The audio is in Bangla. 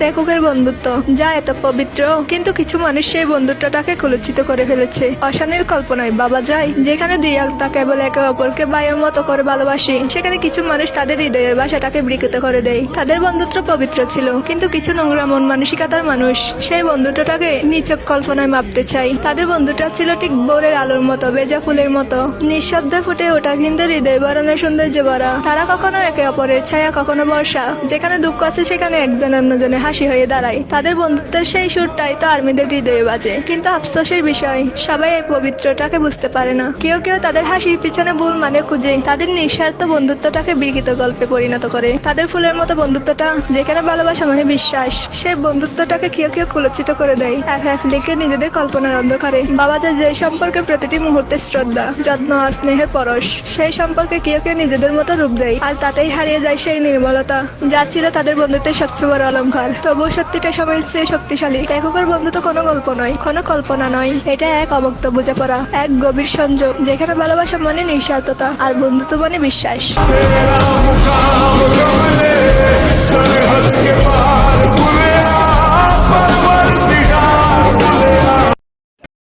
তেকুকের বন্ধুত্ব। যা এত পবিত্র, কিন্তু কিছু মানুষ সেই বন্ধুত্বটাকে কলুচিত করে ফেলেছে। অশানীর কল্পনায় বাবা যায়, যেখানে দুই আত্মা কেবল একে অপরকে বায়ুর মতো করে ভালোবাসে। সেখানে কিছু মানুষ তাদের হৃদয়ের বাসাটাকে বিকৃত করে দেয়। তাদের বন্ধুত্ব পবিত্র ছিল, কিন্তু কিছু নোংরা মন মানসিকতার মানুষ সেই বন্ধুত্বটাকে নিচক কল্পনায় মাপতে চাই তাদের বন্ধুটা ছিল ঠিক বোরের আলোর মতো বেজা ফুলের মতো। নিঃশব্দে ফুটে ওঠা কিন্তু হৃদয় বরণের সৌন্দর্য ভরা। তারা কখনো একে অপরের ছায়া, কখনো বর্ষা। যেখানে দুঃখ আছে, সেখানে একজন অন্যজনের হাসি হয়ে দাঁড়ায়। তাদের বন্ধুত্বের সেই সুরটাই তো আর্মিদের হৃদয়ে বাজে। কিন্তু আফসোসের বিষয়, সবাই এই পবিত্রটাকে বুঝতে পারে না। কেউ কেউ তাদের হাসির পিছনে ভুল মানে খুঁজে, তাদের নিঃস্বার্থ বন্ধুত্বটাকে বিকৃত গল্পে পরিণত করে। তাদের ফুলের মতো বন্ধুত্বটা যেখানে ভালোবাসা মানে বিশ্বাস সেই বন্ধুত্বটাকে কেউ কেউ কুলচিত করে দেয়। এক লিখে নিজেদের কল্পনার অন্ধকারে। বাবা যে যে সম্পর্কে প্রতিটি মুহূর্তে শ্রদ্ধা, যত্ন আর স্নেহের পরশ, সেই সম্পর্কে কেউ কেউ নিজেদের মতো রূপ দেয়। আর তাতেই হারিয়ে যায় সেই নির্মলতা, যা ছিল তাদের বন্ধুত্বের সবচেয়ে বড় অলঙ্কার। তবুও সত্যিটা সবাই চেয়ে শক্তিশালী। লেখকের তো কোনো গল্প নয়, কোনো কল্পনা নয়। এটা এক অবক্ত বোঝাপড়া এক গভীর সংযোগ, যেখানে ভালোবাসা মানে নিঃস্বার্থতা, আর বন্ধুত্ব মানে বিশ্বাস।